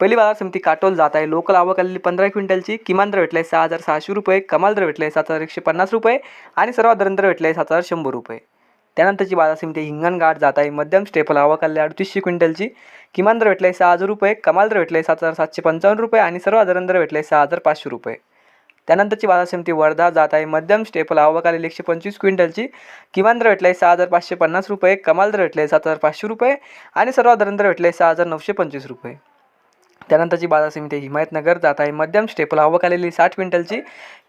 पहिली बाजार समिती काटोल जात आहे. लोकल आवक आलेली पंधरा क्विंटलची किमान दर भेटला आहे सहा हजार सहाशे रुपये कमाल दर भेटला आहे सात हजार एकशे पन्नास रुपये आणि सर्वात दर दर भेटला आहे सात हजार शंभर रुपये. त्यानंतरची बाजार समिती हिंगणघाट जात आहे. मध्यम स्टेपल आवक आलेली अडतीसशे क्विंटलची किमान दर भेटला आहे सहा हजार रुपये कमाल दर भेटला आहे सात हजार सातशे पंचावन्न रुपये आणि सर्वात दर दर भेटला आहे सहा हजार पाचशे रुपये. त्यानंतरची बाजार समिती वर्धा जात आहे. मध्यम स्टेपल आवक आलेली एकशे पंचवीस क्विंटलची किमान दर भेटला आहे सहा हजार पाचशे पन्नास रुपये कमाल दर भेटला आहे सात हजार पाचशे रुपये आणि सर्वात दर दर भेटला आहे सहा हजार नऊशे पंचवीस रुपये. त्यानंतरची बाजार समिती हिमायतनगर जात आहे. मध्यम स्टेपल आवक आलेली साठ क्विंटलची.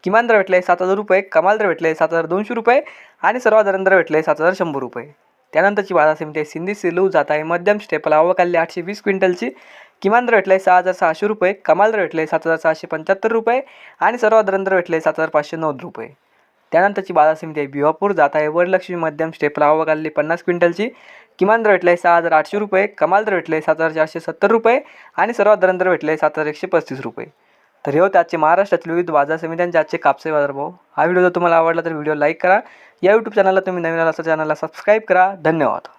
किमान दर भेटले आहे सात हजार रुपये कमाल दर भेटले सात हजार दोनशे रुपये आणि सर्वात दर दर भेटले सात हजार शंभर रुपये. त्यानंतरची बाजार समिती आहे सिंधी सिलू जात आहे. मध्यम स्टेपल आवक आलेली आठशे वीस क्विंटलची. किमान दर भेटले आहे सहा हजार सहाशे रुपये कमाल दर भेटले सात हजार सहाशे पंच्याहत्तर रुपये आणि सर्वात दर दर भेटले सात हजार पाचशे नव्वद रुपये. त्यानंतरची बाजार समिती आहे भिवापूर जात आहे वरलक्ष्मी मध्यम स्टेपला. आवक आलेली पन्नास क्विंटलची. किमान दर भेटले आहे सहा हजार आठशे रुपये. कमाल दर भेटले आहे सात हजार चारशे सत्तर रुपये. आणि सर्वात दर दर भेटले आहे सात हजार एकशे पस्तीस रुपये. तर हे होते आजचे महाराष्ट्रातील विविध बाजार समित्यांचे आजचे कापसे बाजारभाव हा व्हिडिओ जर तुम्हाला आवडला तर व्हिडिओ लाईक करा. या यूट्यूब चॅनलला तुम्ही नवीन आला तर चॅनलला सबस्क्राईब करा. धन्यवाद.